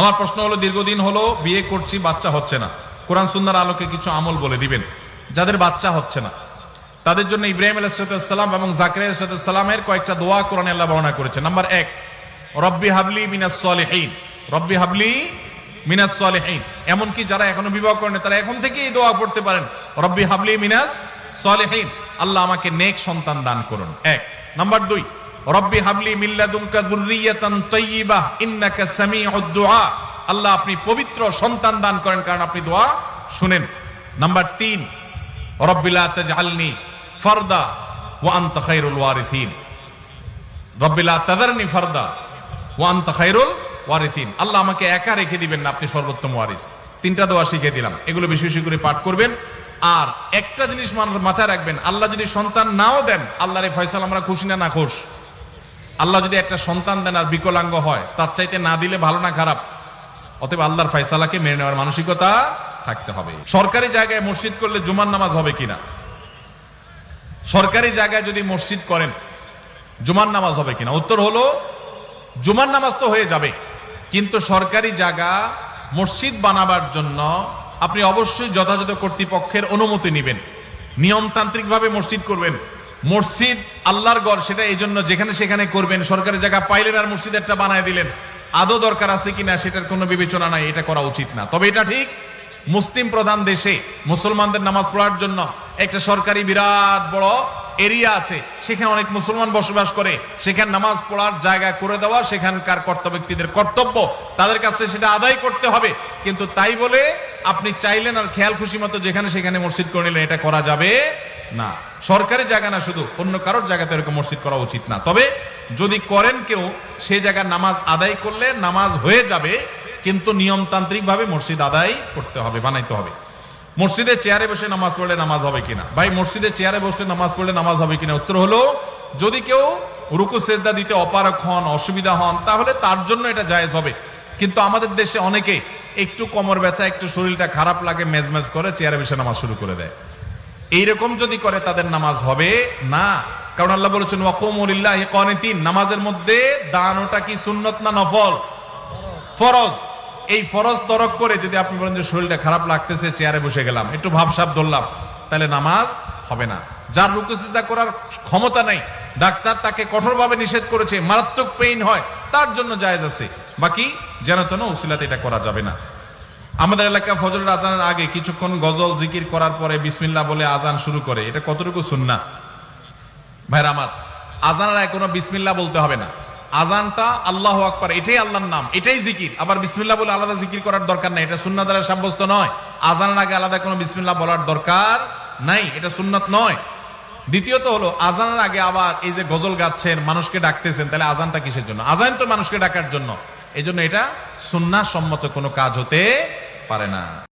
আমার প্রশ্ন হলো, দীর্ঘদিন হলো বিয়ে করছি, বাচ্চা হচ্ছে না। কোরআন সুন্দর আলোকে কিছু আমল বলে দিবেন, যাদের বাচ্চা হচ্ছে না। তাদের জন্য ইব্রাহিম আলাইসালাম এবং জাকির আলাইসালামের কয়েকটা দোয়া কোরআন আল্লাহ বর্ণনা করেছে নাম্বার এক, রব্বি হাবলি মিনাস সলিহীন। রব্বি হাবলি মিনাস সলিহীন। এমনকি যারা এখনও বিবাহ করেন, তারা এখন থেকেই দোয়া পড়তে পারেন। রব্বি হাবলি মিনাস সলিহীন। আল্লাহ আমাকে নেক সন্তান দান করুন। এক। নাম্বার দুই রব্বি ইন্নাকা আল্লাহ আপনি পবিত্র সন্তান দান করেন, কারণ আপনি দোয়া শুনেন। নাম্বার আল্লাহ আমাকে একা রেখে দিবেন না, আপনি সর্বোত্তম ওয়ারিস। তিনটা দোয়া শিখিয়ে দিলাম। এগুলো বেশি বেশি করে পাঠ করবেন। আর একটা জিনিস মাথায় রাখবেন, আল্লাহ যদি সন্তান নাও দেন, আল্লাহর ফয়সাল আমরা খুশি না না খুশ? আল্লাহ যদি একটা সন্তান দেন আর বিকলাঙ্গ হয়, তার চাইতে না দিলে ভালো না খারাপ। অতএব আল্লাহর ফয়সালাকে মেনে নেওয়ার মানসিকতা থাকতে হবে। সরকারি জায়গায় মসজিদ করলে জুমার নামাজ হবে কিনা? সরকারি জায়গায় যদি মসজিদ করেন, জুমার নামাজ হবে কিনা? উত্তর হলো, জুমার নামাজ তো হয়ে যাবে। কিন্তু সরকারি জায়গা মসজিদ বানাবার জন্য আপনি অবশ্যই যথাযথ কর্তৃপক্ষের অনুমতি নেবেন। নিয়মতান্ত্রিকভাবে মসজিদ করবেন। মসজিদ আল্লাহর গড় সেটা এই জন্য যেখানে সেখানে করবেন। সরকারি জায়গা পাইলেন আর মসজিদ একটা বানায় দিলেন। আদৌ দরকার আছে কিনা সেটার কোনো বিবেচনা নাই, এটা করা উচিত না। তবে এটা ঠিক, মুসলিম প্রধান দেশে মুসলমানদের নামাজ পড়ার জন্য একটা সরকারি বিরাট বড় এরিয়া আছে। সেখানে অনেক মুসলমান বসবাস করে। সেখানে নামাজ পড়ার জায়গা করে দেওয়া, সেখানকার কর্তব্য ব্যক্তিদের কর্তব্য। তাদের কাছে সেটা আদায় করতে হবে। কিন্তু তাই বলে আপনি চাইলেন আর খেয়াল খুশি মতো যেখানে সেখানে মসজিদ করে নিলেন, এটা করা যাবে না। সরকারি জায়গা না শুধু, অন্য কারোর জায়গাতে এরকম মসজিদ করা উচিত না। তবে যদি করেন কেউ সেই জায়গার নামাজ আদায় করলে নামাজ হয়ে যাবে, কিন্তু নিয়মতান্ত্রিক ভাবে মসজিদ আদায় করতে হবে, বানাইতে হবে। মসজিদে চেয়ারে বসে নামাজ পড়লে নামাজ হবে কিনা? ভাই, মসজিদে চেয়ারে বসলে নামাজ পড়লে নামাজ হবে কিনা? উত্তর হলো, যদি কেউ রুকু, সেজদা দিতে অপারক হন, অসুবিধা হন, তাহলে তার জন্য এটা জায়েজ হবে। কিন্তু আমাদের দেশে অনেকে একটু কোমর ব্যথা, একটু শরীরটা খারাপ লাগে, মেজমেজ করে, চেয়ারে বসে নামাজ শুরু করে দেয়। এইরকম যদি করে তাদের নামাজ হবে, না। কারণ আল্লাহ বলেছেন ওয়াকুমুলিল্লাহ নামাজের মধ্যে দান ওটা কি সুন্নত না নফল? ফরজ। এই ফরজ তরক করে যদি আপনি বলেন যে শরীরটা খারাপ লাগতেছে, চেয়ারে বসে গেলাম, একটু ভাবসাব ধরলাম, তাহলে নামাজ হবে না। যার রুকুসিদা করার ক্ষমতা নাই, ডাক্তার তাকে কঠোরভাবে নিষেধ করেছে, মারাত্মক পেইন হয়, তার জন্য জায়েজ আছে। বাকি যেন তেন উসিলাতে এটা করা যাবে না। আমাদের এলাকা ফজরের আজানের আগে কিছুক্ষণ গজল জিকির করার পরে বিসমিল্লাহ বলে আজান শুরু করে। এটা কতটুকু সুন্না ভাইরা আমার, আজানের আগে কোনো বিসমিল্লাহ বলতে হবে না। আজানটা আল্লাহ আকবার, এটাই আল্লাহর নাম, এটাই জিকির। আবার বিসমিল্লাহ বলে আলাদা জিকির করার দরকার নাই, এটা সুন্নাত দ্বারা সাব্যস্ত নয়। আজানের আগে আলাদা কোনো বিসমিল্লাহ বলার দরকার নাই, এটা সুন্নাত নয়। দ্বিতীয়ত হলো, আজানের আগে আবার এই যে গজল গাচ্ছেন, মানুষকে ডাকতেছেন, তাহলে আজানটা কিসের জন্য? আজান তো মানুষকে ডাকার জন্য। এই জন্য এটা সুন্না সম্মত কোনো কাজ হতে পারে না।